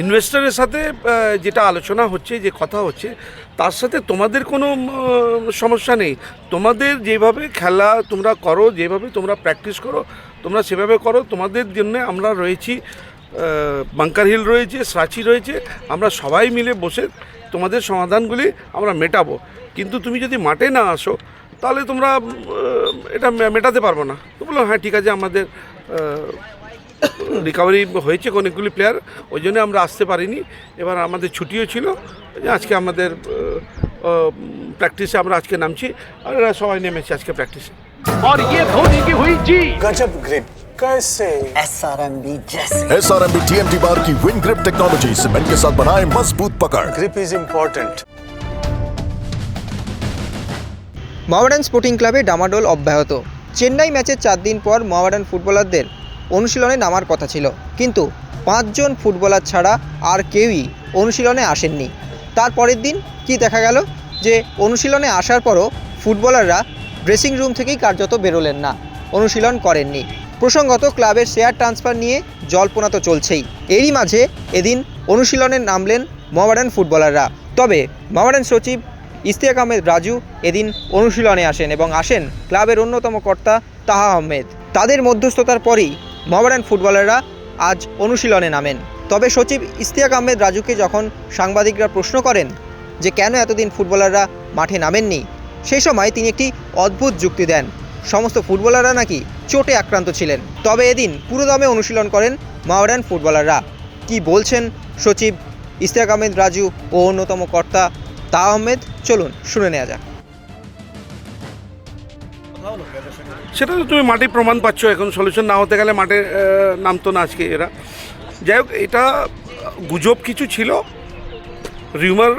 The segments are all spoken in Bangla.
ইনভেস্টরের সাথে যেটা আলোচনা হচ্ছে, যে কথা হচ্ছে, তার সাথে তোমাদের কোনো সমস্যা নেই। তোমাদের যেভাবে খেলা তোমরা করো, যেভাবে তোমরা প্র্যাকটিস করো, তোমরা সেভাবে করো, তোমাদের জন্য আমরা রয়েছি বাঙ্কার হিল রয়েছে সাচি রয়েছে, আমরা সবাই মিলে বসে তোমাদের সমাধানগুলি আমরা মেটাবো। কিন্তু তুমি যদি মাঠে না আসো, তাহলে তোমরা এটা মেটাতে পারব না। তো বলল হ্যাঁ ঠিক আছে, আমাদের রিকভারি হয়েছে অনেকগুলি প্লেয়ার ওই জন্য আমরা আসতে পারিনি এবার আমাদের ছুটিও ছিল যে আজকে আমাদের প্র্যাকটিসে আমরা আজকে নামছি আর এরা সবাই নেমেছে আজকে প্র্যাকটিসে और ये धोनी की हुई जीत गजब ग्रिप कैसे एसआरएमबी जैसे S R M B T M T bar की विन ग्रिप टेक्नोलॉजी सीमेंट के साथ बनाए मजबूत पकड़ grip is important Mohammedan sporting ক্লাবে ডামাডোল অব্যাহত চেন্নাই ম্যাচের চার দিন পর মোহামেডান ফুটবলারদের অনুশীলনে নামার কথা ছিল। কিন্তু পাঁচজন ফুটবলার ছাড়া আর কেউই অনুশীলনে আসেননি। তার পরের দিন কি দেখা গেল? যে অনুশীলনে আসার পরও ফুটবলাররা ড্রেসিং রুম থেকেই কার্যত বেরোলেন না। অনুশীলন করেননি। প্রসঙ্গত ক্লাবের শেয়ার ট্রান্সফার নিয়ে জল্পনা তো চলছেই। এরই মাঝে এদিন অনুশীলনে নামলেন মোহামেডান ফুটবলাররা। তবে মোহামেডান সচিব ইস্তিয়াক আহমেদ রাজু এদিন অনুশীলনে আসেন এবং আসেন ক্লাবের অন্যতম কর্তা তাহা আহমেদ। তাদের মধ্যস্থতার পরেই মোহামেডান ফুটবলাররা আজ অনুশীলনে নামেন। তবে সচিব ইস্তিয়াক আহমেদ রাজুকে যখন সাংবাদিকরা প্রশ্ন করেন যে কেন এতদিন ফুটবলাররা মাঠে নামেননি, সেই সময় তিনি একটি অদ্ভুত যুক্তি দেন। সমস্ত ফুটবলাররা নাকি চোটে আক্রান্ত ছিলেন। তবে এদিন পুরোদমে অনুশীলন করেন মোহামেডান ফুটবলাররা। কি বলছেন সচিব ইস্তিয়াক আহমেদ রাজু ও অন্যতম কর্তা তা আহমেদ? চলুন শুনে নেওয়া যাক। সেটা তো তুমি মাঠে প্রমাণ পাচ্ছ, এখন সলিউশন না হতে গেলে মাঠে নামতো না আজকে এরা। যাই হোক, এটা গুজব কিছু ছিল রিউমার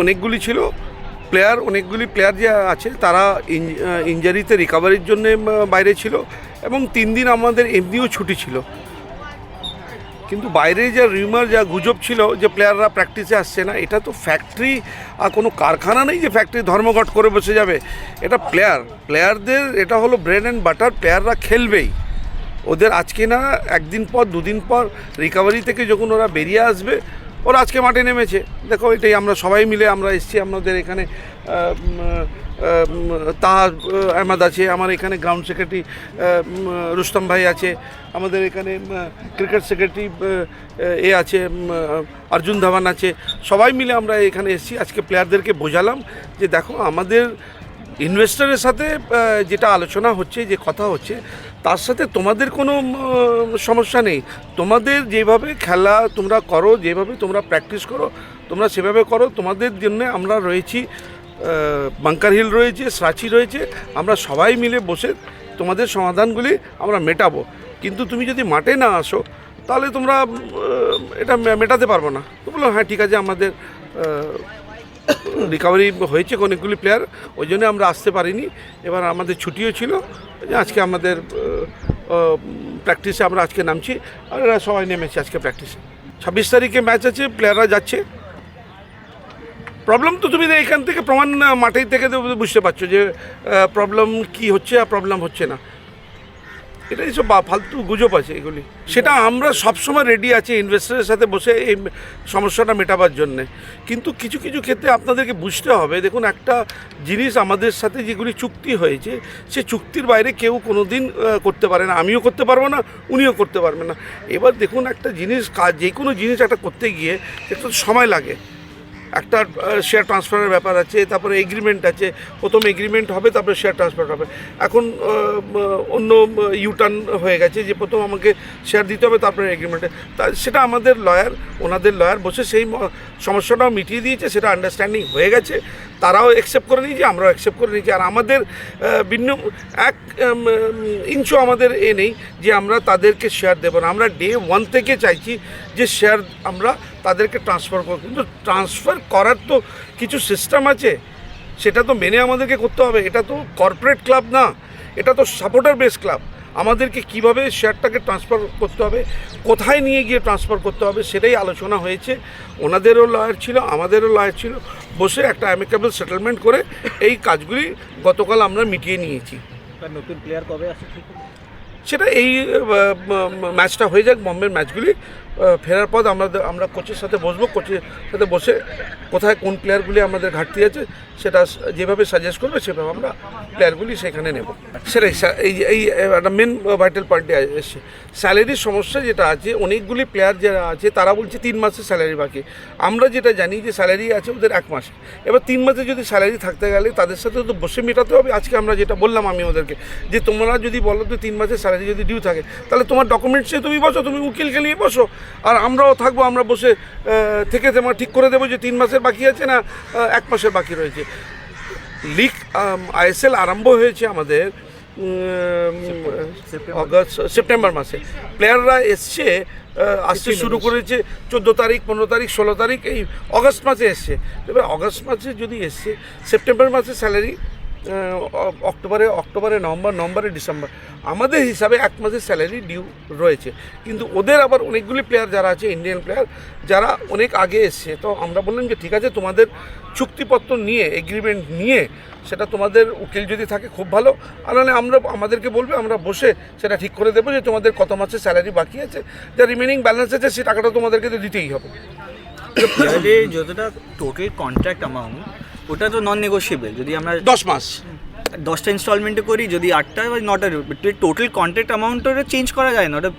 অনেকগুলি ছিল প্লেয়ার অনেকগুলি প্লেয়ার যে আছে, তারা ইঞ্জারিতে রিকাভারির জন্য বাইরে ছিল, এবং তিন দিন আমাদের এমনিও ছুটি ছিল। কিন্তু বাইরে যা রিউমার যা গুজব ছিল যে প্লেয়াররা প্র্যাকটিসে আসছে না, এটা তো ফ্যাক্টরি আর কোনো কারখানা নেই যে ফ্যাক্টরি ধর্মঘট করে বসে যাবে। এটা প্লেয়ার প্লেয়ারদের এটা হলো ব্রেড অ্যান্ড বাটার প্লেয়াররা খেলবেই। ওদের আজকে না, একদিন পর, দুদিন পর রিকভারি থেকে যখন ওরা বেরিয়ে আসবে, ওরা আজকে মাঠে নেমেছে। দেখো, এটাই আমরা সবাই মিলে আমরা এসেছি, আমাদের এখানে আহ, আহমেদ আছে আমার এখানে গ্রাউন্ড সেক্রেটারি রুস্তম ভাই আছে আমাদের এখানে ক্রিকেট সেক্রেটারি এ আছে অর্জুন ধাওয়ান আছে সবাই মিলে আমরা এখানে এসেছি। আজকে প্লেয়ারদেরকে বোঝালাম যে দেখো আমাদের ইনভেস্টরের সাথে যেটা আলোচনা হচ্ছে যে কথা হচ্ছে তার সাথে তোমাদের কোনো সমস্যা নেই। তোমাদের যেভাবে খেলা তোমরা করো যেভাবে তোমরা প্র্যাকটিস করো তোমরা সেভাবে করো তোমাদের জন্য আমরা রয়েছি। বাঙ্কার হিল রয়েছে, সাচি রয়েছে, আমরা সবাই মিলে বসে তোমাদের সমাধানগুলি আমরা মেটাবো। কিন্তু তুমি যদি মাঠে না আসো, তাহলে তোমরা এটা মেটাতে পারব না। তো বলল হ্যাঁ ঠিক আছে, আমাদের রিকভারি হয়েছে অনেকগুলি প্লেয়ার ওই জন্য আমরা আসতে পারিনি। এবার আমাদের ছুটিও ছিল আজকে আমাদের প্র্যাকটিসে আমরা আজকে নামছি, আর সবাই নেমেছে আজকে প্র্যাকটিসে ছাব্বিশ তারিখে ম্যাচ আছে প্লেয়াররা যাচ্ছে। প্রবলেম তো তুমি এখান থেকে প্রমাণ মাঠেই থেকে বুঝতে পারছ যে প্রবলেম কি হচ্ছে আর প্রবলেম হচ্ছে না। এটা এইসব বা- ফালতু গুজব আছে এগুলি। সেটা আমরা সবসময় রেডি আছি ইনভেস্টরের সাথে বসে এই সমস্যাটা মেটাবার জন্যে। কিন্তু কিছু কিছু ক্ষেত্রে আপনাদেরকে বুঝতে হবে, দেখুন একটা জিনিস আমাদের সাথে যেগুলি চুক্তি হয়েছে, সে চুক্তির বাইরে কেউ কোনো দিন করতে পারে না। আমিও করতে পারব না, উনিও করতে পারবে না। এবার দেখুন একটা জিনিস কাজ যে কোনো জিনিস একটা করতে গিয়ে একটু সময় লাগে। একটা শেয়ার ট্রান্সফারের ব্যাপার আছে, তারপরে এগ্রিমেন্ট আছে, প্রথম এগ্রিমেন্ট হবে, তারপরে শেয়ার ট্রান্সফার হবে। এখন অন্য ইউটার্ন হয়ে গেছে যে প্রথম আমাকে শেয়ার দিতে হবে, তারপরে এগ্রিমেন্টে তা সেটা আমাদের লয়ার ওনাদের লয়ার বসে সেই সমস্যাটাও মিটিয়ে দিয়েছে, সেটা আন্ডারস্ট্যান্ডিং হয়ে গেছে। তারাও অ্যাকসেপ্ট করে নিয়েছে, আমরাও অ্যাকসেপ্ট করে নিয়েছি। আর আমাদের ভিন্ন এক ইঞ্চও আমাদের এ নেই যে আমরা তাদেরকে শেয়ার দেবো না। আমরা ডে ওয়ান থেকে চাইছি যে শেয়ার আমরা তাদেরকে ট্রান্সফার করব। কিন্তু ট্রান্সফার করার তো কিছু সিস্টেম আছে। সেটা তো মেনে আমাদেরকে করতে হবে। এটা তো কর্পোরেট ক্লাব না। এটা তো সাপোর্টার বেস ক্লাব আমাদেরকে কীভাবে শেয়ারটাকে ট্রান্সফার করতে হবে, কোথায় নিয়ে গিয়ে ট্রান্সফার করতে হবে সেটাই আলোচনা হয়েছে। ওনাদেরও লয়ার ছিল, আমাদেরও লয়ার ছিল। বসে একটা অ্যামিকেবল সেটেলমেন্ট করে এই কাজগুলি গতকাল আমরা মিটিয়ে নিয়েছি। সেটা এই ম্যাচটা হয়ে যাক, বম্বের ম্যাচগুলি ফেরার পর আমরা আমরা কোচের সাথে বসবো, কোচের সাথে বসে কোথায় কোন প্লেয়ারগুলি আমাদের ঘাটতি আছে সেটা যেভাবে সাজেস্ট করবে, সেভাবে আমরা প্লেয়ারগুলি সেখানে নেব। সেটাই এই এই, একটা মেন ভাইটাল পয়েন্টে এসছে। স্যালারির সমস্যা যেটা আছে, অনেকগুলি প্লেয়ার যারা আছে, তারা বলছে তিন মাসের স্যালারি বাকি। আমরা যেটা জানি যে স্যালারি আছে ওদের এক মাস। এবার তিন মাসে যদি স্যালারি থাকতে গেলে তাদের সাথে তো বসে মেটাতে হবে। আজকে আমরা যেটা বললাম আমি ওদেরকে, যে তোমরা যদি বলো তো তিন মাসের স্যালারি যদি ডিউ থাকে তাহলে তোমার ডকুমেন্টস নিয়ে তুমি বসো তুমি উকিলকে নিয়ে বসো। আর আমরাও থাকব আমরা বসে থেকে তোমার ঠিক করে দেবো যে তিন মাসের বাকি আছে না এক মাসের বাকি রয়েছে। লিগ আইএসএল আরম্ভ হয়েছে আমাদের অগস্ট সেপ্টেম্বর মাসে। প্লেয়াররা এসছে আসতে শুরু করেছে চোদ্দ তারিখ পনেরো তারিখ ষোলো তারিখ এই অগস্ট মাসে এসছে। এবার অগস্ট মাসে যদি এসছে সেপ্টেম্বর মাসে স্যালারি অক্টোবরে অক্টোবরে, নভেম্বর, নভেম্বরে, ডিসেম্বর। আমাদের হিসাবে এক মাসের স্যালারি ডিউ রয়েছে। কিন্তু ওদের আবার অনেকগুলি প্লেয়ার যারা আছে ইন্ডিয়ান প্লেয়ার যারা অনেক আগে এসছে। তো আমরা বললাম যে, ঠিক আছে, তোমাদের চুক্তিপত্র নিয়ে এগ্রিমেন্ট নিয়ে, সেটা তোমাদের উকিল যদি থাকে, খুব ভালো। আর নাহলে আমরা, আমাদেরকে বলবে, আমরা বসে সেটা ঠিক করে দেবো যে, তোমাদের কত মাসের স্যালারি বাকি আছে। যা রিমেনিং ব্যালেন্স আছে, সে টাকাটা তোমাদেরকে তো দিতেই হবে। যতটা টোটাল কন্ট্রাক্ট অ্যামাউন্ট ওটা তো নন নেগোশিয়েবল যদি আমরা দশ মাস। দশটা ইনস্টলমেন্টে করি যদি আটটা বা নটা টোটাল কন্ট্রাক্ট অ্যামাউন্ট ওটা চেঞ্জ করা যায় না ওটা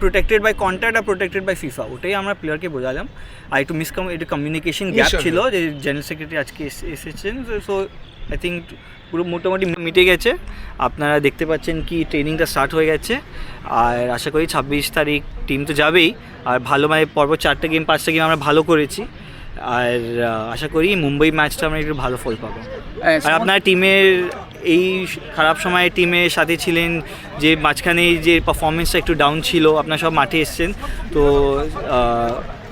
প্রোটেক্টেড বাই কন্ট্রাক্ট আর প্রোটেক্টেড বাই ফিফা ওটাই আমরা প্লেয়ারকে বোঝালাম। আর একটু মিসকম একটু কমিউনিকেশন গ্যাপ ছিল যে জেনারেল সেক্রেটারি আজকে এসে- এসেছেন সো আই থিঙ্ক পুরো মোটামুটি মিটে গেছে। আপনারা দেখতে পাচ্ছেন কি ট্রেনিংটা স্টার্ট হয়ে গেছে। আর আশা করি ছাব্বিশ তারিখ টিম তো যাবেই। আর ভালো মানে পর্ব চারটে গেম পাঁচটা গেম আমরা ভালো করেছি। আর আশা করি মুম্বই ম্যাচটা আমরা একটু ভালো ফল পাবো। আর আপনার টিমের এই খারাপ সময়ে টিমের সাথে ছিলেন যে মাঝখানে যে পারফরমেন্সটা একটু ডাউন ছিল আপনার সব মাঠে এসছেন। তো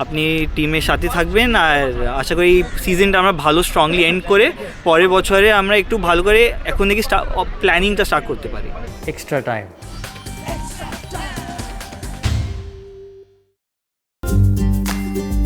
আপনি টিমের সাথে থাকবেন আর আশা করি সিজনটা আমরা ভালো স্ট্রংলি এন্ড করে পরের বছরে আমরা একটু ভালো করে এখন থেকে প্ল্যানিংটা স্টার্ট করতে পারি। Extra time.